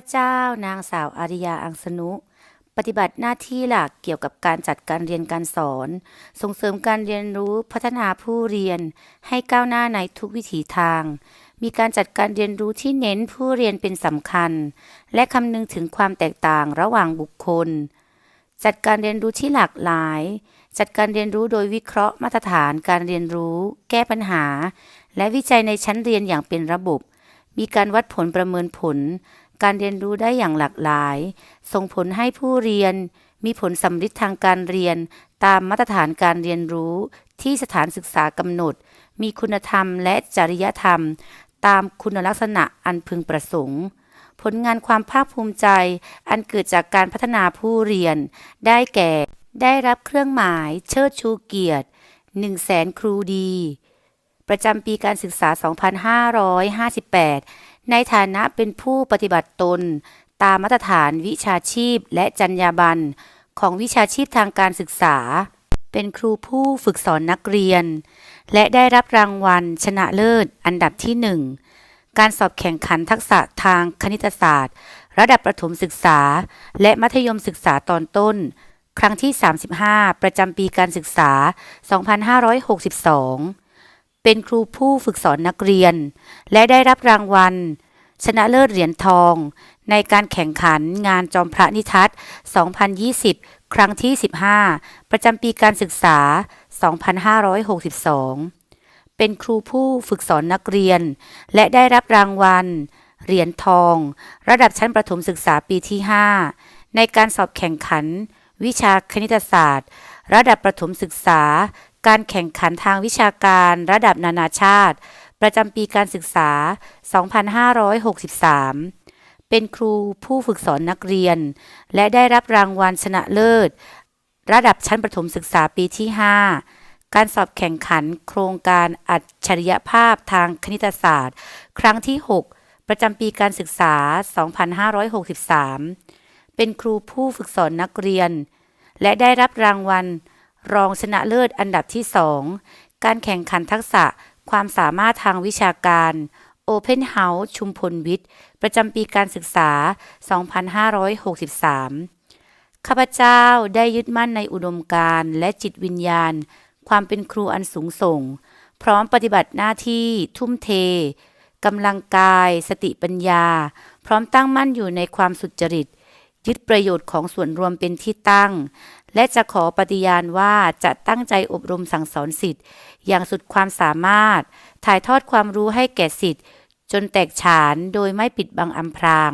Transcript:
พเจ้านางสาวอาริยาอังสนุ ปฏิบัติหน้าที่หลักเกี่ยวกับการจัดการเรียนการสอน ส่งเสริมการเรียนรู้พัฒนาผู้เรียน ให้ก้าวหน้าในทุกวิถีทาง มีการจัดการเรียนรู้ที่เน้นผู้เรียนเป็นสำคัญ และคำนึงถึงความแตกต่างระหว่างบุคคล จัดการเรียนรู้ที่หลากหลาย จัดการเรียนรู้โดยวิเคราะห์มาตรฐานการเรียนรู้ แก้ปัญหา และวิจัยในชั้นเรียนอย่างเป็นระบบมีการวัดผลประเมินผล การเรียนรู้ได้อย่างหลากหลาย ส่งผลให้ผู้เรียน มีผลสำลิดทางการเรียน ตามมาตรฐานการเรียนรู้ที่สถานศึกษากำหนด มีคุณธรรมและจริยธรรม ตามคุณลักษณะอันพึงประสงค์ ผลงานความภาคภูมิใจ อันเกิดจากการพัฒนาผู้เรียน ได้แก่ ได้รับเครื่องหมายเชิดชูเกียรติ1แสนครูดี ประจำปีการศึกษา 2558 ในฐานะเป็นผู้ปฏิบัติตน ตามมาตรฐานวิชาชีพและจรรยาบรรณของวิชาชีพทางการศึกษา เป็นครูผู้ฝึกสอนนักเรียน และได้รับรางวัลชนะเลิศอันดับที่1การสอบแข่งขันทักษะทางคณิตศาสตร์ ระดับประถมศึกษา และมัธยมศึกษาตอนต้น ครั้งที่ 35 ประจำปีการศึกษา 2562 เป็นครูผู้ฝึกสอนนักเรียน และได้รับรางวัล ชนะเลิศเหรียญทอง ในการแข่งขันงานจอมพระนิทัศน์ 2020 ครั้งที่ 15 ประจำปีการศึกษา 2562 เป็นครูผู้ฝึกสอนนักเรียน และได้รับรางวัล เหรียญทอง ระดับชั้นประถมศึกษาปีที่ 5 ในการสอบแข่งขัน วิชาคณิตศาสตร์ ระดับประถมศึกษา การแข่งขันทางวิชาการระดับนานาชาติ ประจำปีการศึกษา 2563 เป็นครูผู้ฝึกสอนนักเรียน และได้รับรางวัลชนะเลิศ ระดับชั้นประถมศึกษาปีที่ 5 การสอบแข่งขันโครงการอัจฉริยภาพทางคณิตศาสตร์ ครั้งที่ 6 ประจำปีการศึกษา 2563 เป็นครูผู้ฝึกสอนนักเรียน และได้รับรางวัล รองชนะเลิศอันดับที่ 2 การแข่งขันทักษะความสามารถทางวิชาการ Open House ชุมพลวิทย์ ประจำปีการศึกษา 2563 ข้าพเจ้าได้ยึดมั่นในอุดมการณ์และจิตวิญญาณ ความเป็นครูอันสูงส่ง พร้อมปฏิบัติหน้าที่ทุ่มเทกำลังกาย สติปัญญา พร้อมตั้งมั่นอยู่ในความสุจริต ยึดประโยชน์ของส่วนรวมเป็นที่ตั้ง และจะขอปฏิญาณว่าจะตั้งใจอบรมสั่งสอนสิทธิ์ อย่างสุดความสามารถ ถ่ายทอดความรู้ให้แก่สิทธิ์ จนแตกฉานโดยไม่ปิดบังอำพราง